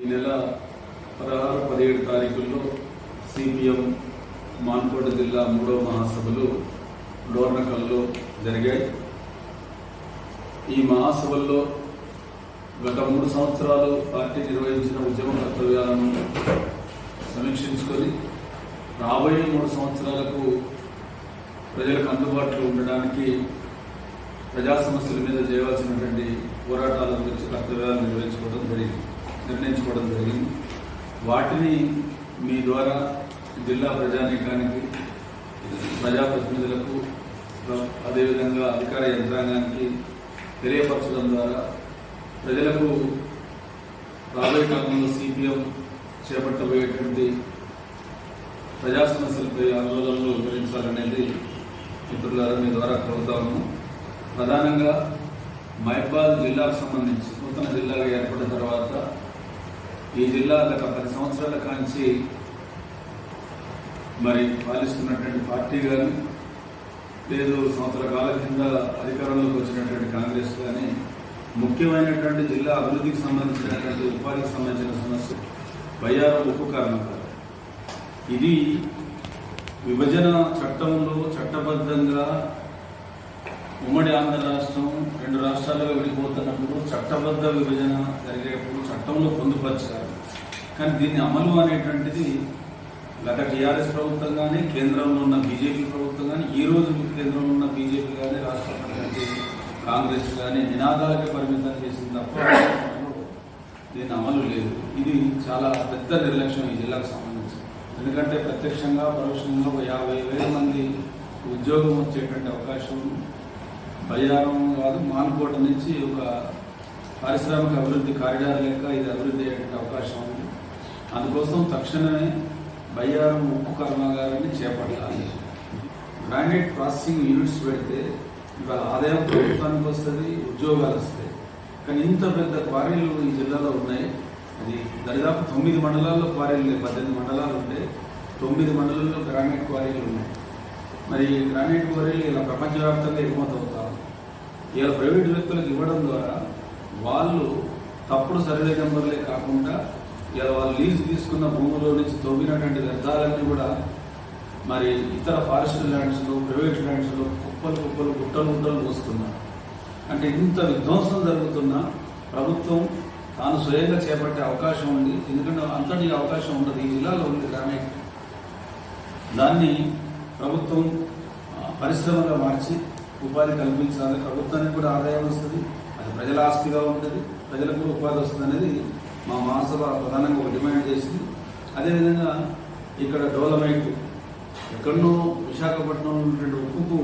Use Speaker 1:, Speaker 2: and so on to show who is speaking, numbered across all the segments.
Speaker 1: ఈ నెల పదహారు పదిహేడు తారీఖుల్లో సిపిఎం మాన్కోట జిల్లా మూడవ మహాసభలు డోర్నకల్లో జరిగాయి. ఈ మహాసభల్లో గత మూడు సంవత్సరాలు పార్టీ నిర్వహించిన ఉద్యమ కర్తవ్యాలను సమీక్షించుకొని రాబోయే మూడు సంవత్సరాలకు ప్రజలకు అందుబాటులో ఉండడానికి ప్రజా సమస్యల మీద చేయవలసినటువంటి పోరాటాల గురించి కర్తవ్యాలు నిర్వహించుకోవడం జరిగింది. నిర్ణయించుకోవడం జరిగింది. వాటిని మీ ద్వారా జిల్లా ప్రజానీకానికి ప్రజాప్రతినిధులకు అదేవిధంగా అధికార యంత్రాంగానికి తెలియపరచడం ద్వారా ప్రజలకు రాబోయే కాలంలో సిపిఎం చేపట్టబోయేటువంటి ప్రజా సమస్యలపై ఆందోళనలు వివరించాలనేది మిత్రులారా మీ ద్వారా కోరుతాము ప్రధానంగా మహబాద్ జిల్లాకు సంబంధించి నూతన జిల్లాగా ఏర్పడిన తర్వాత ఈ జిల్లా గత పది సంవత్సరాల కాంచి మరి పాలిస్తున్నటువంటి పార్టీ కానీ లేదు సంవత్సర కాలం కింద అధికారంలోకి వచ్చినటువంటి కాంగ్రెస్ కానీ ముఖ్యమైనటువంటి జిల్లా అభివృద్ధికి సంబంధించినటువంటి ఉపాధికి సంబంధించిన సమస్య వైఆర్ ఉప్పు కారణం ఇది విభజన చట్టంలో చట్టబద్ధంగా ఉమ్మడి ఆంధ్ర రాష్ట్రం రెండు రాష్ట్రాలుగా విడిపోతున్నప్పుడు చట్టబద్ధ విభజన జరిగేటప్పుడు చట్టంలో పొందుపరిచారు. కానీ దీన్ని అమలు అనేటువంటిది గత టీఆర్ఎస్ ప్రభుత్వం కానీ కేంద్రంలో ఉన్న బీజేపీ ప్రభుత్వం కానీ ఈ రోజు కేంద్రంలో ఉన్న బీజేపీ కానీ రాష్ట్ర కాంగ్రెస్ కానీ నినాదాలకే పరిమితం చేసింది తప్ప దీని అమలు లేదు. ఇది చాలా పెద్ద నిర్లక్ష్యం ఈ జిల్లాకు సంబంధించి. ఎందుకంటే ప్రత్యక్షంగా పరోక్షంగా ఒక యాభై వేల మంది ఉద్యోగం వచ్చేటువంటి అవకాశం ఉంది బయ్యారం కాదు మానుకోట నుంచి ఒక పారిశ్రామిక అభివృద్ధి కారిడార్ లెక్క ఇది అభివృద్ధి అయ్యేటువంటి అవకాశం ఉంది. అందుకోసం తక్షణమే బయ్యారం ఉక్కు కర్మాగారాన్ని చేపట్టాలి. గ్రానైట్ ప్రాసెసింగ్ యూనిట్స్ పెడితే ఇవాళ ఆదాయం ప్రభుత్వానికి వస్తుంది ఉద్యోగాలు వస్తాయి. కానీ ఇంత పెద్ద క్వారీలు ఈ జిల్లాలో ఉన్నాయి. అది దరిదాపు తొమ్మిది మండలాల్లో క్వారీలు లేవు పద్దెనిమిది మండలాలు ఉంటాయి తొమ్మిది మండలాల్లో గ్రానైట్ క్వారీలు ఉన్నాయి. మరి గ్రానైట్ క్వారీలు ఇలా ప్రపంచవ్యాప్తంగా ఎగుమతి అవుతారు ఇలా ప్రైవేట్ వ్యక్తులకు ఇవ్వడం ద్వారా వాళ్ళు తప్పుడు సర్వే నెంబర్లే కాకుండా ఇలా వాళ్ళు లీజ్ తీసుకున్న భూములో నుంచి తవ్వినటువంటి వ్యర్థాలన్నీ కూడా మరి ఇతర ఫారెస్ట్ ల్యాండ్స్లో ప్రైవేట్ ల్యాండ్స్లో కుప్పలు కుప్పలు గుట్టలు గుట్టలు పోస్తున్నారు అంటే ఇంత విధ్వంసం జరుగుతున్నా ప్రభుత్వం తాను స్వయంగా చేపట్టే అవకాశం ఉంది. ఎందుకంటే అంతటి అవకాశం ఉండదు. ఈ జిల్లాలో ఉంది గ్రానైట్. దాన్ని ప్రభుత్వం పరిశ్రమగా మార్చి ఉపాధి కల్పించాలి. ప్రభుత్వానికి కూడా ఆదాయం వస్తుంది. అది ప్రజల ఆస్తిగా ఉంటుంది. ప్రజలకు కూడా ఉపాధి వస్తుంది అనేది మా మహాసభ ప్రధానంగా ఒక డిమాండ్ చేసింది. అదేవిధంగా ఇక్కడ డెవలప్మెంట్ ఎక్కడో విశాఖపట్నంలో ఉన్నటువంటి ఉప్పుకు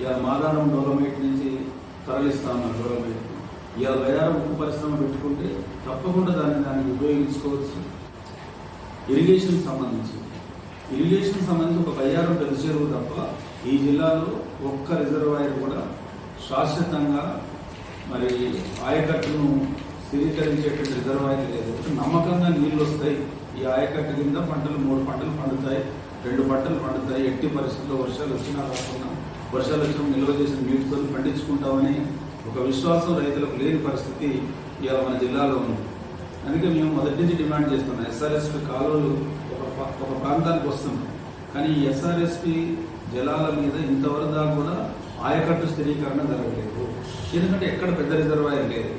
Speaker 1: ఇవాళ మాదారం డెవలప్మెంట్ నుంచి తరలిస్తా ఉన్నాం డెవలప్మెంట్ ఇవాళ బయారం ఉప్పు పరిశ్రమ పెట్టుకుంటే తప్పకుండా దాన్ని దానికి ఉపయోగించుకోవచ్చు. ఇరిగేషన్ సంబంధించి. ఇరిగేషన్ సంబంధించి ఒక బయ్యారం పెద్ద చెరువు తప్ప ఈ జిల్లాలో ఒక్క రిజర్వాయర్ కూడా శాశ్వతంగా మరి ఆయకట్టును స్థిరీకరించేటువంటి రిజర్వాయర్ లేదు. నమ్మకంగా నీళ్ళు వస్తాయి. ఈ ఆయకట్టు కింద పంటలు మూడు పంటలు పండుతాయి రెండు పంటలు పండుతాయి. ఎట్టి పరిస్థితుల్లో వర్షాలు వచ్చినా రాకుండా వర్షాలు వచ్చిన నిల్వ చేసిన నీటితో పండించుకుంటామని ఒక విశ్వాసం రైతులకు లేని పరిస్థితి ఇవాళ మన జిల్లాలో ఉంది. అందుకే మేము మొదటి నుంచి డిమాండ్ చేస్తున్నాం. ఎస్ఆర్ఎస్పి కాలువలు ఒక ఒక ప్రాంతానికి వస్తుంది కానీ ఈ ఎస్ఆర్ఎస్పి జలాల మీద ఇంతవరకు దాకా కూడా ఆయకట్టు స్థిరీకరణ జరగలేదు. ఎందుకంటే ఎక్కడ పెద్ద రిజర్వాయర్ లేదు.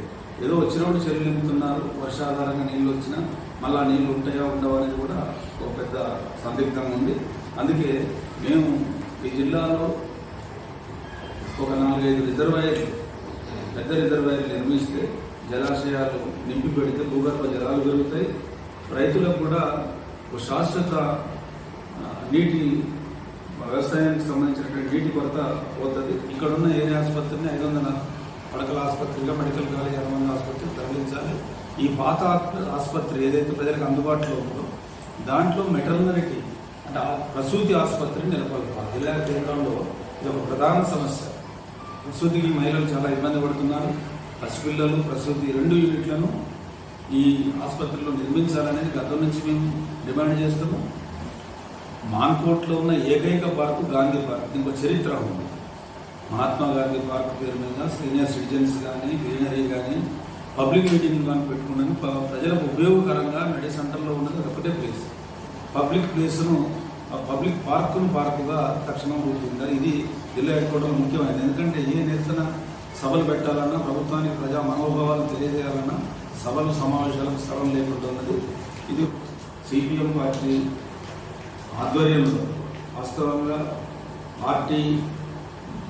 Speaker 1: ఏదో వచ్చినప్పుడు చెరువులు నింపుతున్నారు. వర్షాధారంగా నీళ్ళు వచ్చినా మళ్ళా నీళ్ళు ఉంటాయా ఉండవు అనేది కూడా ఒక పెద్ద సందిగ్ధంగా ఉంది. అందుకే మేము ఈ జిల్లాలో ఒక నాలుగైదు రిజర్వాయర్లు పెద్ద రిజర్వాయర్లు నిర్మిస్తే జలాశయాలు నింపి పెడితే భూగర్భ జలాలు పెరుగుతాయి. రైతులకు కూడా ఒక శాశ్వత నీటి వ్యవసాయానికి సంబంధించినటువంటి నీటి కొరత పోతుంది. ఇక్కడ ఉన్న ఏరియా ఆసుపత్రిని ఐదు వందల పడకల ఆసుపత్రిగా మెడికల్ కాలేజ్ అనుబంధ ఆసుపత్రి తరలించాలి. ఈ పాత ఆసుపత్రి ఏదైతే ప్రజలకు అందుబాటులో ఉందో దాంట్లో మెటర్నరిటీ అంటే ఆ ప్రసూతి ఆసుపత్రిని నెలకొల్పాలి. జిల్లా కేంద్రంలో ఇది ఒక ప్రధాన సమస్య. ప్రసూతికి మహిళలు చాలా ఇబ్బంది పడుతున్నారు. పసిపిల్లలు ప్రసూతి రెండు యూనిట్లను ఈ ఆసుపత్రిలో నిర్మించాలనేది గతం నుంచి మేము డిమాండ్ చేస్తాము. మాన్కోట్లో ఉన్న ఏకైక పార్కు గాంధీ పార్క్ దీనికి చరిత్ర ఉంది. మహాత్మా గాంధీ పార్క్ పేరు మీద సీనియర్ సిటిజన్స్ కానీ గ్రీనరీ కానీ పబ్లిక్ మీటింగ్ కానీ పెట్టుకున్నాను. ప్రజలకు ఉపయోగకరంగా నడి సెంటర్లో ఉన్నది ఒకటే ప్లేస్. పబ్లిక్ ప్లేస్ను ఆ పబ్లిక్ పార్కును పార్కుగా తక్షణం రూపొందింది ఇది జిల్లా హెడ్ క్వార్టర్లో ముఖ్యమైనది. ఎందుకంటే ఏ సభలు పెట్టాలన్నా ప్రభుత్వానికి ప్రజా మనోభావాలు తెలియజేయాలన్నా సభలు సమావేశాలకు స్థలం లేకుండా ఇది సిపిఎం పార్టీ ఆధ్వర్యంలో వాస్తవంగా పార్టీ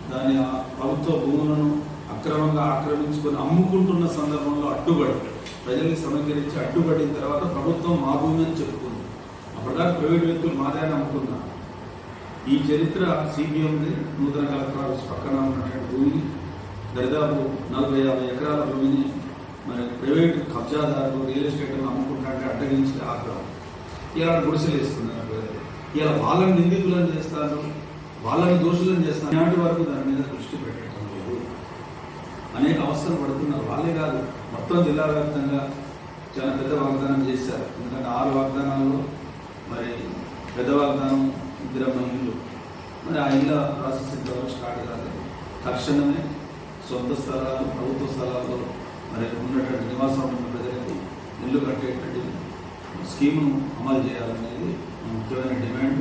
Speaker 1: దాని ప్రభుత్వ భూములను అక్రమంగా ఆక్రమించుకొని అమ్ముకుంటున్న సందర్భంలో అడ్డుపడి ప్రజల్ని సమీకరించి అడ్డుపడిన తర్వాత ప్రభుత్వం మా భూమి అని చెప్పుకుంది. అప్పటిదాకా ప్రైవేట్ వ్యక్తులు మాదే అని అమ్ముకున్నారు ఈ చరిత్ర సిపిఎంది నూతన కలెక్టర్ ఆఫీస్ పక్కన ఉన్నటువంటి భూమిని దరిదాపు నలభై యాభై ఎకరాల భూమిని మరి ప్రైవేట్ కబ్జాదారులు రియల్ ఎస్టేట్ అమ్ముకుంటాంటే అడ్డగించి ఆగ్రహం. ఇలా గుడిసెలు వేస్తున్నారు ఇలా వాళ్ళని నిందితులను చేస్తారు వాళ్ళని దోషులను చేస్తారు. నాటి వరకు దాని మీద దృష్టి పెట్టడం లేదు. అనేక అవసరం పడుతున్నారు వాళ్ళే కాదు మొత్తం జిల్లా వ్యాప్తంగా చాలా పెద్ద వాగ్దానం చేశారు. ఎందుకంటే ఆరు వాగ్దానాల్లో మరి పెద్ద వాగ్దానం ఇందిరమ్మ ఇల్లు మరి ఆ ఇళ్ళ ప్రాసెస్ ఇంతవరకు స్టార్ట్ కాలేదు. తక్షణమే సొంత స్థలాలు ప్రభుత్వ స్థలాల్లో మరి ఉన్నటువంటి నివాసం ఉన్న ప్రజలకు ఇల్లు కట్టేటువంటి స్కీమును అమలు చేయాలనేది ముఖ్యమైన డిమాండ్.